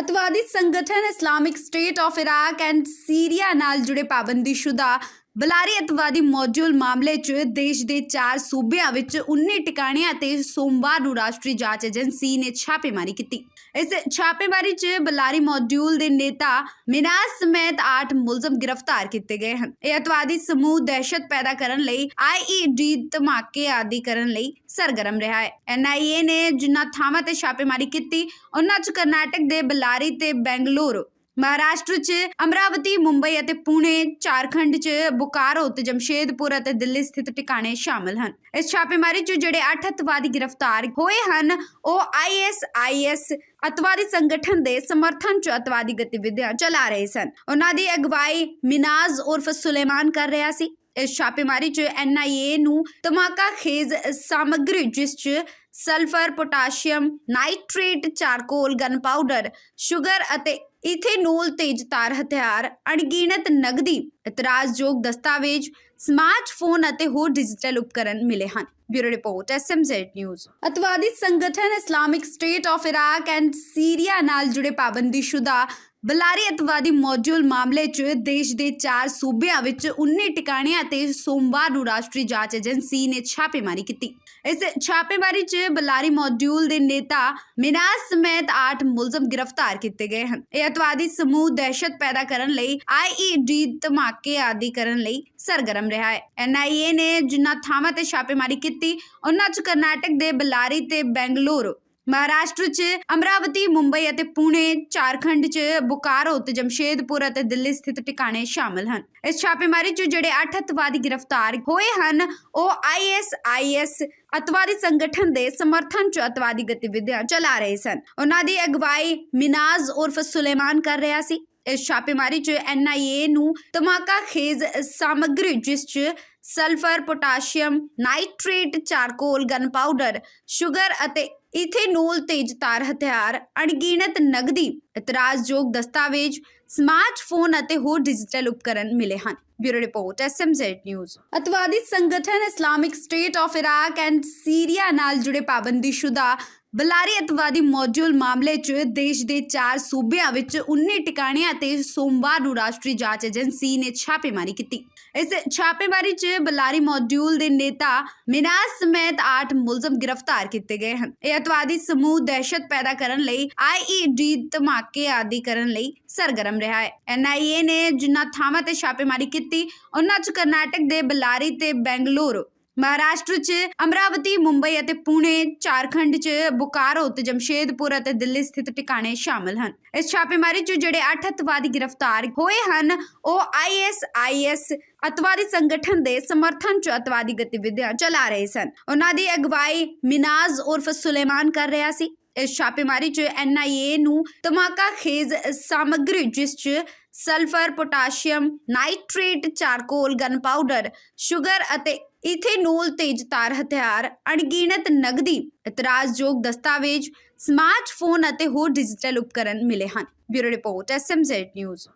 ਅਤਵਾਦੀ ਸੰਗਠਨ Islamic state of Iraq and Syria ਨਾਲ ਜੁੜੇ ਪਾਬੰਦੀਸ਼ੁਦਾ ਬਲਾਰੀ ਅਤਵਾਦੀ ਮੌਜੂਲ ਮਾਮਲੇ 'ਚ ਦੇਸ਼ ਦੇ ਚਾਰ ਸੂਬਿਆਂ ਵਿੱਚ 19 ਟਿਕਾਣਿਆਂ ਤੇ ਸੋਮਵਾਰ ਨੂੰ ਰਾਸ਼ਟਰੀ ਜਾਂਚ ਏਜੰਸੀ ਨੇ ਛਾਪੇਮਾਰੀ ਕੀਤੀ। ਇਸ ਛਾਪੇਮਾਰੀ 'ਚ ਬਲਾਰੀ ਮੌਜੂਲ ਦੇ ਨੇਤਾ ਮਿਨਾਸ ਸਮੇਤ 8 ਮੁਲਜ਼ਮ ਗ੍ਰਿਫਤਾਰ ਕੀਤੇ ਗਏ ਹਨ। ਇਹ ਅਤਵਾਦੀ ਸਮੂਹ ਦਹਿਸ਼ਤ ਪੈਦਾ ਕਰਨ ਲਈ ਆਈਈਡੀ ਧਮਾਕੇ ਆਦਿ ਕਰਨ ਲਈ ਸਰਗਰਮ ਰਿਹਾ ਹੈ। ਐਨਆਈਏ ਨੇ ਜਿਨ੍ਹਾਂ ਥਾਵਾਂ ਤੇ ਛਾਪੇਮਾਰੀ ਕੀਤੀ, ਉਹਨਾਂ 'ਚ ਕਰਨਾਟਕ ਦੇ ਬਲਾਰੀ ਤੇ ਬੈਂਗਲੁਰੂ ਮਹਾਰਾਸ਼ਟਰ 'ਚ ਅਮਰਾਵਤੀ, ਮੁੰਬਈ ਅਤੇ ਪੁਣੇ, ਝਾਰਖੰਡ 'ਚ ਬੁਕਾਰੋ ਤੇ ਜਮਸ਼ੇਦਪੁਰ ਅਤੇ ਦਿੱਲੀ ਸਥਿਤ ਟਿਕਾਣੇ ਸ਼ਾਮਲ ਹਨ। ਇਸ ਛਾਪੇਮਾਰੀ 'ਚ ਜਿਹੜੇ 8 ਅਤਵਾਦੀ ਗ੍ਰਿਫਤਾਰ ਹੋਏ ਹਨ, ਉਹ ਆਈਐਸਆਈਐਸ ਅਤਵਾਦੀ ਸੰਗਠਨ ਦੇ ਸਮਰਥਨ 'ਚ ਅਤਵਾਦੀ ਗਤੀਵਿਧੀਆਂ ਚਲਾ ਰਹੇ ਸਨ। ਉਹਨਾਂ ਦੀ ਅਗਵਾਈ ਮਿਨਾਜ਼ ਉਰਫ ਸੁਲੇਮਾਨ ਕਰ ਰਿਹਾ ਸੀ। ਇਸ ਛਾਪੇਮਾਰੀ 'ਚ ਐਨਆਈਏ ਨੂੰ ਧਮਾਕਾ ਖੇਜ਼ ਸਾਮਗਰੀ ਜਿਸ 'ਚ sulphur, potassium, nitrate, charcoal, gunpowder, sugar ਅਤੇ ਇਥੇਨੋਲ ਤੇਜ਼ਧਾਰ ਹਥਿਆਰ, ਅਣਗਿਣਤ ਨਗਦੀ ਇਤਰਾਜ਼ਯੋਗ ਦਸਤਾਵੇਜ਼ ਸਮਾਰਟਫੋਨ ਅਤੇ ਹੋਰ ਡਿਜੀਟਲ ਉਪਕਰਨ ਮਿਲੇ ਹਨ। ਬਿਊਰੋ ਰਿਪੋਰਟ ਐਸਐਮਜ਼ੈਡ ਨਿਊਜ਼ ਅਤਵਾਦੀ ਸੰਗਠਨ Islamic state of Iraq and Syria ਨਾਲ ਜੁੜੇ ਪਾਬੰਦੀਸ਼ੁਦਾ ਬਲਾਰੀ ਅਤਵਾਦੀ ਮੌਜੂਲ ਮਾਮਲੇ 'ਚ ਦੇਸ਼ ਦੇ ਚਾਰ ਸੂਬਿਆਂ ਵਿੱਚ 19 ਟਿਕਾਣਿਆਂ ਤੇ ਸੋਮਵਾਰ ਨੂੰ ਰਾਸ਼ਟਰੀ ਜਾਂਚ ਏਜੰਸੀ ਨੇ ਛਾਪੇਮਾਰੀ ਕੀਤੀ। ਇਸ ਛਾਪੇਮਾਰੀ 'ਚ ਬਲਾਰੀ ਮੌਜੂਲ ਦੇ ਨੇਤਾ ਮਿਨਾਸ ਸਮੇਤ 8 ਮੁਲਜ਼ਮ ਗ੍ਰਿਫਤਾਰ ਕੀਤੇ ਗਏ ਹਨ। ਇਹ ਅਤਵਾਦੀ ਸਮੂਹ ਦਹਿਸ਼ਤ ਪੈਦਾ ਕਰਨ ਲਈ ਆਈਈਡੀ ਧਮਾਕੇ ਆਦਿ ਕਰਨ ਲਈ ਸਰਗਰਮ ਰਿਹਾ ਹੈ। ਐਨਆਈਏ ਨੇ ਜਿਨ੍ਹਾਂ ਥਾਵਾਂ ਤੇ ਛਾਪੇਮਾਰੀ ਕੀਤੀ, ਉਹਨਾਂ 'ਚ ਕਰਨਾਟਕ ਦੇ ਬਲਾਰੀ ਤੇ ਬੈਂਗਲੁਰੂ ਮਹਾਰਾਸ਼ਟਰ 'ਚ ਅਮਰਾਵਤੀ, ਮੁੰਬਈ ਅਤੇ ਪੁਣੇ, ਝਾਰਖੰਡ 'ਚ ਬੁਕਾਰੋ ਤੇ ਜਮਸ਼ੇਦਪੁਰ ਅਤੇ ਦਿੱਲੀ ਸਥਿਤ ਟਿਕਾਣੇ ਸ਼ਾਮਲ ਹਨ। ਇਸ ਛਾਪੇਮਾਰੀ 'ਚ ਜਿਹੜੇ 8 ਅਤਵਾਦੀ ਗ੍ਰਿਫਤਾਰ ਹੋਏ ਹਨ, ਉਹ ਆਈਐਸਆਈਐਸ ਅਤਵਾਦੀ ਸੰਗਠਨ ਦੇ ਸਮਰਥਨ 'ਚ ਅਤਵਾਦੀ ਗਤੀਵਿਧੀਆਂ ਚਲਾ ਰਹੇ ਸਨ। ਉਹਨਾਂ ਦੀ ਅਗਵਾਈ ਮਿਨਾਜ਼ ਉਰਫ ਸੁਲੇਮਾਨ ਕਰ ਰਿਹਾ ਸੀ। ਇਸ ਛਾਪੇਮਾਰੀ 'ਚ ਐਨਆਈਏ ਨੂੰ ਧਮਾਕਾ ਖੇਜ਼ ਸਾਮਗਰੀ ਜਿਸ 'ਚ sulphur, potassium nitrate, charcoal gunpowder sugar ਅਤੇ ਇਥੇਨੋਲ ਤੇਜ਼ਧਾਰ ਹਥਿਆਰ ਅਣਗਿਣਤ ਨਗਦੀ ਇਤਰਾਜ਼ਯੋਗ ਦਸਤਾਵੇਜ਼ ਸਮਾਰਟਫੋਨ ਅਤੇ ਹੋਰ ਡਿਜੀਟਲ ਉਪਕਰਨ ਮਿਲੇ ਹਨ। ਬਿਊਰੋ ਰਿਪੋਰਟ ਐਸਐਮਜ਼ੈਡ ਨਿਊਜ਼ ਅਤਵਾਦੀ ਸੰਗਠਨ Islamic state of Iraq and Syria ਨਾਲ ਜੁੜੇ ਪਾਬੰਦੀਸ਼ੁਦਾ ਬਲਾਰੀ ਅਤਵਾਦੀ ਮੌਜੂਲ ਮਾਮਲੇ 'ਚ ਦੇਸ਼ ਦੇ ਚਾਰ ਸੂਬਿਆਂ ਵਿੱਚ 19 ਟਿਕਾਣਿਆਂ ਤੇ ਸੋਮਵਾਰ ਨੂੰ ਰਾਸ਼ਟਰੀ ਜਾਂਚ ਏਜੰਸੀ ਨੇ ਛਾਪੇਮਾਰੀ ਕੀਤੀ। ਇਸ ਛਾਪੇਮਾਰੀ 'ਚ ਬਲਾਰੀ ਮੌਜੂਲ ਦੇ ਨੇਤਾ ਮਿਨਾਸ ਸਮੇਤ 8 ਮੁਲਜ਼ਮ ਗ੍ਰਿਫਤਾਰ ਕੀਤੇ ਗਏ ਹਨ। ਇਹ ਅਤਵਾਦੀ ਸਮੂਹ ਦਹਿਸ਼ਤ ਪੈਦਾ ਕਰਨ ਲਈ ਆਈਈਡੀ ਧਮਾਕੇ ਆਦਿ ਕਰਨ ਲਈ ਸਰਗਰਮ ਰਿਹਾ ਹੈ। ਐਨਆਈਏ ਨੇ ਜਿਨ੍ਹਾਂ ਥਾਵਾਂ ਤੇ ਛਾਪੇਮਾਰੀ ਕੀਤੀ, ਉਹਨਾਂ 'ਚ ਕਰਨਾਟਕ ਦੇ ਬਲਾਰੀ ਤੇ ਬੈਂਗਲੁਰੂ, ਮਹਾਰਾਸ਼ਟਰ 'ਚ ਅਮਰਾਵਤੀ, ਮੁੰਬਈ ਅਤੇ ਪੁਣੇ, ਝਾਰਖੰਡ 'ਚ ਬੁਕਾਰੋ ਤੇ ਜਮਸ਼ੇਦਪੁਰ ਅਤੇ ਦਿੱਲੀ ਸਥਿਤ ਟਿਕਾਣੇ ਸ਼ਾਮਲ ਹਨ। ਇਸ ਛਾਪੇਮਾਰੀ 'ਚ ਜਿਹੜੇ 8 ਅਤਵਾਦੀ ਗ੍ਰਿਫਤਾਰ ਹੋਏ ਹਨ, ਉਹ ਆਈਐਸਆਈਐਸ ਅਤਵਾਦੀ ਸੰਗਠਨ ਦੇ ਸਮਰਥਨ 'ਚ ਅਤਵਾਦੀ ਗਤੀਵਿਧੀਆਂ ਚਲਾ ਰਹੇ ਸਨ। ਉਹਨਾਂ ਦੀ ਅਗਵਾਈ ਮਿਨਾਜ਼ ਉਰਫ ਸੁਲੇਮਾਨ ਕਰ ਰਿਹਾ ਸੀ। ਛਾਪੇਮਾਰੀ 'ਚ ਐਨਆਈਏ ਨੂੰ ਧਮਾਕਾ ਖੇਜ਼ ਸਾਮਗਰੀ, ਜਿਸ 'ਚ sulphur, potassium, nitrate, charcoal, gunpowder, sugar ਅਤੇ ਇਥੇਨੋਲ ਤੇਜ਼ਧਾਰ ਹਥਿਆਰ, ਅਣਗਿਣਤ ਨਗਦੀ ਇਤਰਾਜ਼ਯੋਗ ਦਸਤਾਵੇਜ਼, ਸਮਾਰਟਫੋਨ ਅਤੇ ਹੋਰ ਡਿਜੀਟਲ ਉਪਕਰਨ ਮਿਲੇ ਹਨ। Bureau report SMZ news